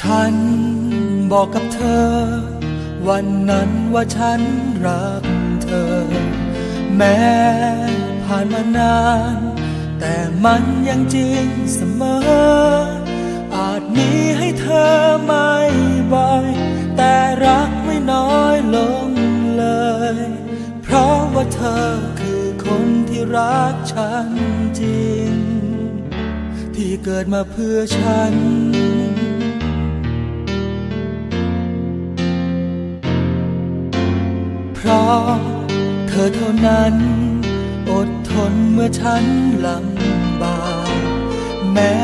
ฉันบอกกับเธอ วันนั้นว่าฉันรักเธอ แม้ผ่านมานาน แต่มันยังจริงเสมอ อาจมีให้เธอไม่บ่อย แต่รักไม่น้อยลงเลย เพราะว่าเธอคือคนที่รักฉันจริง ที่เกิดมาเพื่อฉัน เธอเท่านั้น อดทนเมื่อฉันลำบากแม้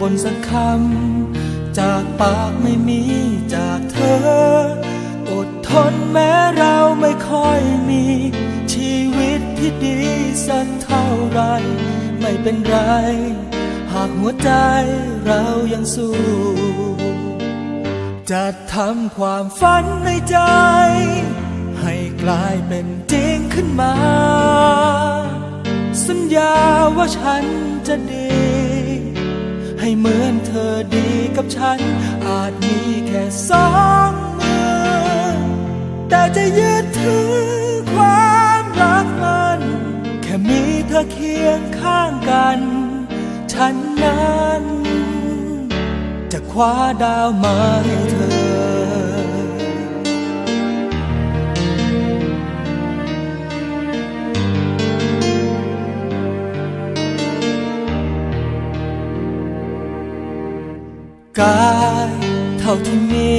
บนสักคำจากปากไม่มีจากเธอ อดทนแม้เราไม่ค่อยมี ชีวิตที่ดีสักเท่าไร ไม่เป็นไร หากหัวใจเรายังสู้จะทำความฝันในใจ ให้กลายเป็นจริงขึ้นมา สัญญาว่าฉันจะดี ให้เหมือนเธอดีกับฉัน อาจมีแค่สองมือ แต่จะยึดถือความรักมัน แค่มีเธอเคียงข้างกัน ฉันนั้น จะคว้าดาวมาให้เธอ กายเท่าที่มี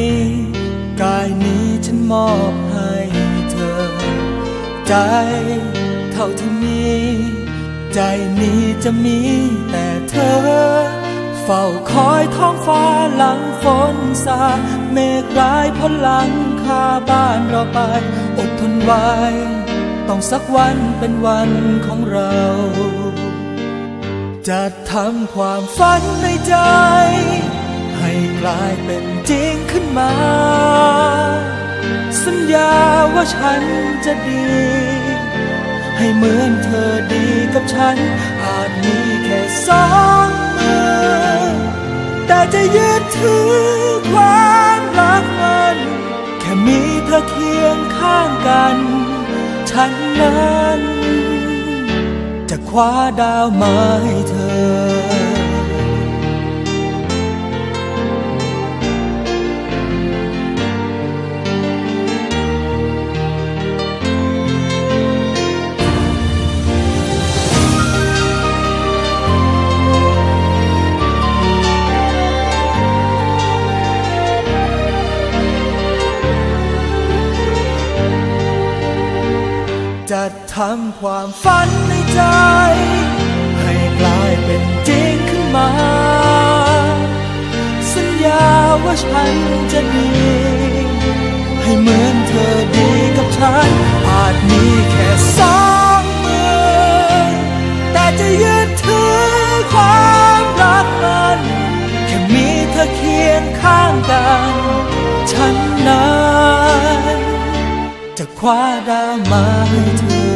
กายนี้ฉันมอบให้เธอ ใจเท่าที่มีใจนี้จะมีแต่เธอ เฝ้าคอยท้องฟ้าหลังฝนสาเมฆร้ายพ้นหลังคาบ้านเราไป อดทนไว้ ต้องสักวันเป็นวันของเรา จะทำความฝันในใจ ลายเป็นจริงขึ้นมา สัญญาว่าฉันจะดี ให้เหมือนเธอดีกับฉัน อาจมีแค่สองมือ แต่จะยึดถือความรักมัน แค่มีเธอเคียงข้างกัน ฉันนั้น จะคว้าดาวมาให้เธอ จะทำความฝันในใจ ให้กลายเป็นจริงขึ้นมา สัญญาว่าฉันจะดี ให้เหมือนเธอดีกับฉัน 快到满天。